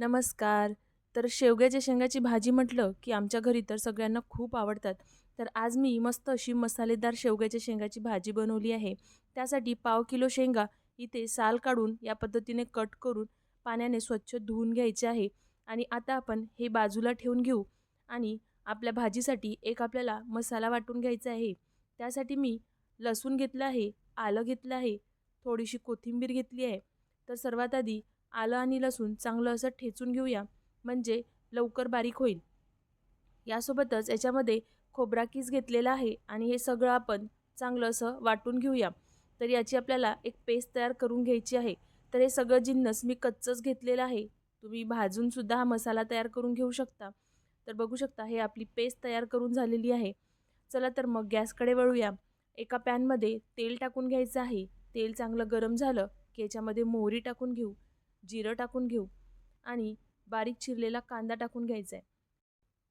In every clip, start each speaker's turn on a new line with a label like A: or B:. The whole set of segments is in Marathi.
A: नमस्कार. तर शेवग्याच्या शेंगाची भाजी म्हटलं की आमच्या घरी तर सगळ्यांना खूप आवडतात. तर आज मी मस्त अशी मसालेदार शेवग्याच्या शेंगाची भाजी बनवली आहे. त्यासाठी पाव किलो शेंगा इथे साल काढून या पद्धतीने कट करून पाण्याने स्वच्छ धुवून घ्यायचे आहे. आणि आता आपण हे बाजूला ठेवून घेऊ आणि आपल्या भाजीसाठी एक आपल्याला मसाला वाटून घ्यायचा आहे. त्यासाठी मी लसूण घेतलं आहे आलं घेतलं आहे थोडीशी कोथिंबीर घेतली आहे. तर सर्वात आधी आलं आणि लसूण चांगलं असं ठेचून घेऊया. म्हणजे लवकर बारीक होईल. यासोबतच याच्यामध्ये खोबरा कीस घेतलेला आहे आणि हे सगळं आपण चांगलं असं वाटून घेऊया. तर याची आपल्याला एक पेस्ट तयार करून घ्यायची आहे. तर हे सगळं जिन्नस मी कच्चंच घेतलेलं आहे. तुम्ही भाजूनसुद्धा हा मसाला तयार करून घेऊ शकता. तर बघू शकता हे आपली पेस्ट तयार करून झालेली आहे. चला तर मग गॅसकडे वळूया. एका पॅनमध्ये तेल टाकून घ्यायचं आहे. तेल चांगलं गरम झालं की याच्यामध्ये मोहरी टाकून घेऊ. जिरं टाकून घेऊ आणि बारीक चिरलेला कांदा टाकून घ्यायचा आहे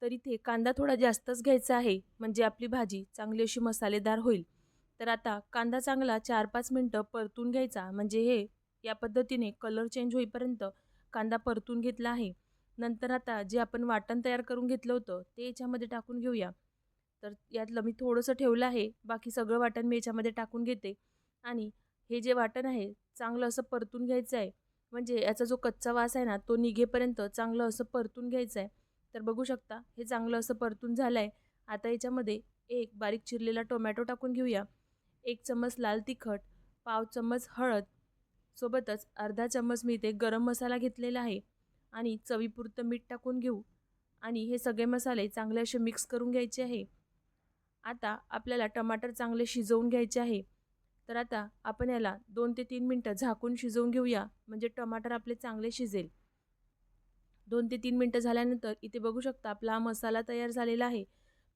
A: तर इथे कांदा थोडा जास्तच घ्यायचा आहे म्हणजे आपली भाजी चांगली अशी मसालेदार होईल. तर आता कांदा चांगला चार पाच मिनटं परतून घ्यायचा म्हणजे हे या पद्धतीने कलर चेंज होईपर्यंत कांदा परतून घेतला आहे. नंतर आता जे आपण वाटण तयार करून घेतलं होतं ते याच्यामध्ये टाकून घेऊया. तर यातलं मी थोडंसं ठेवलं आहे बाकी सगळं वाटण मी याच्यामध्ये टाकून घेते. आणि हे जे वाटण आहे चांगलं असं परतून घ्यायचं आहे म्हणजे याचा जो कच्चा वास आहे ना तो निघेपर्यंत चांगलं असं परतून घ्यायचं आहे तर बघू शकता हे चांगलं असं परतून झालं आहे आता याच्यामध्ये एक बारीक चिरलेला टोमॅटो टाकून घेऊया. एक चम्मच लाल तिखट पाव चम्मच हळद सोबतच अर्धा चम्मच मी इथे गरम मसाला घेतलेला आहे. आणि चवीपुरतं मीठ टाकून घेऊ. आणि हे सगळे मसाले चांगले असे मिक्स करून घ्यायचे आहे. आता आपल्याला टमाटर चांगले शिजवून घ्यायचे आहे. तर आता आपण याला दोन ते तीन मिनटं झाकून शिजवून घेऊया. म्हणजे टमाटर आपले चांगले शिजेल. दोन ते तीन मिनटं झाल्यानंतर इथे बघू शकता आपला हा मसाला तयार झालेला आहे.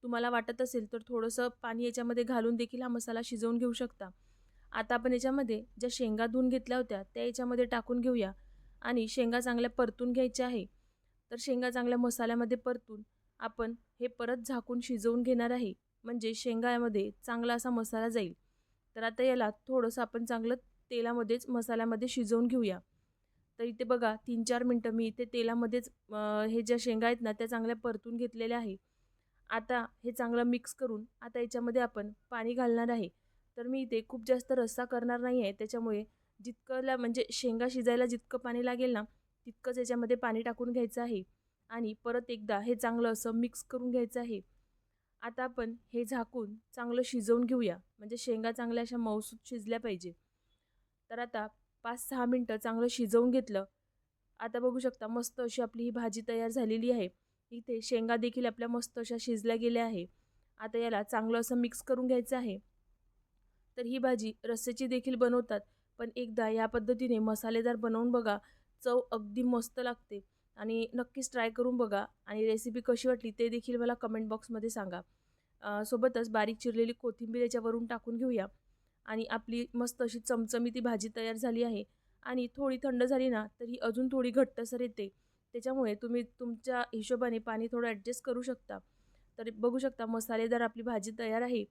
A: तुम्हाला वाटत असेल तर थोडंसं पाणी याच्यामध्ये घालून देखील हा मसाला शिजवून घेऊ शकता. आता आपण याच्यामध्ये ज्या शेंगा धुवून घेतल्या होत्या त्या याच्यामध्ये टाकून घेऊया. आणि शेंगा चांगल्या परतून घ्यायच्या आहे. तर शेंगा चांगल्या मसाल्यामध्ये परतून आपण हे परत झाकून शिजवून घेणार आहे. म्हणजे शेंगामध्ये चांगला असा मसाला जाईल. तर आता याला थोडंसं आपण चांगलं तेलामध्येच मसाल्यामध्ये शिजवून घेऊया. तर इथे बघा तीन चार मिनटं मी इथे तेलामध्येच हे ज्या शेंगा आहेत ना त्या चांगल्या परतून घेतलेल्या आहे. आता हे चांगलं मिक्स करून आता याच्यामध्ये आपण पाणी घालणार आहे. तर मी इथे खूप जास्त रस्सा करणार नाही आहे त्याच्यामुळे जितकंला म्हणजे शेंगा शिजायला जितकं पाणी लागेल ना तितकंच याच्यामध्ये पाणी टाकून घ्यायचं आहे. आणि परत एकदा हे चांगलं असं मिक्स करून घ्यायचं आहे. आता आपण हे झाकून चांगलं शिजवून घेऊया. म्हणजे शेंगा चांगल्या अशा मऊसूत शिजल्या पाहिजे. तर आता पाच सहा मिनटं चांगलं शिजवून घेतलं. आता बघू शकता मस्त अशी आपली ही भाजी तयार झालेली आहे. इथे शेंगा देखील आपल्या मस्त अशा शिजल्या गेल्या आहे. आता याला चांगलं असं मिक्स करून घ्यायचं आहे. तर ही भाजी रस्स्याची देखील बनवतात. पण एकदा या पद्धतीने मसालेदार बनवून बघा. चव अगदी मस्त लागते. आणि नक्कीच ट्राय करून बघा. आणि रेसिपी कशी वाटली ते देखील मला कमेंट बॉक्समध्ये सांगा. सोबतच बारीक चिरलेली कोथिंबीर याच्यावरून टाकून घेऊया. आणि आपली मस्त अशी चमचमी ती भाजी तयार झाली आहे. आणि थोडी थंड झाली ना तर ही अजून थोडी घट्टसर येते. त्याच्यामुळे तुम्ही तुमच्या हिशोबाने पाणी थोडं ॲडजस्ट करू शकता. तर बघू शकता मसालेदार आपली भाजी तयार आहे.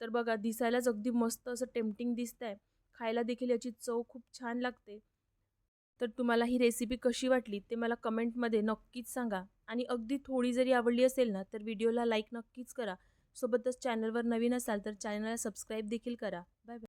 A: तर बघा दिसायलाच अगदी मस्त असं टेम्पटिंग दिसत आहे खायला देखील याची चव खूप छान लागते. तर तुम्हाला ही रेसिपी कशी वाटली ते मला कमेंटमध्ये नक्कीच सांगा. आणि अगदी थोडी जरी आवडली असेल ना तर व्हिडिओला लाईक नक्कीच करा. सोबतच चॅनलवर नवीन असाल तर चॅनलला सबस्क्राईब देखील करा. Bye bye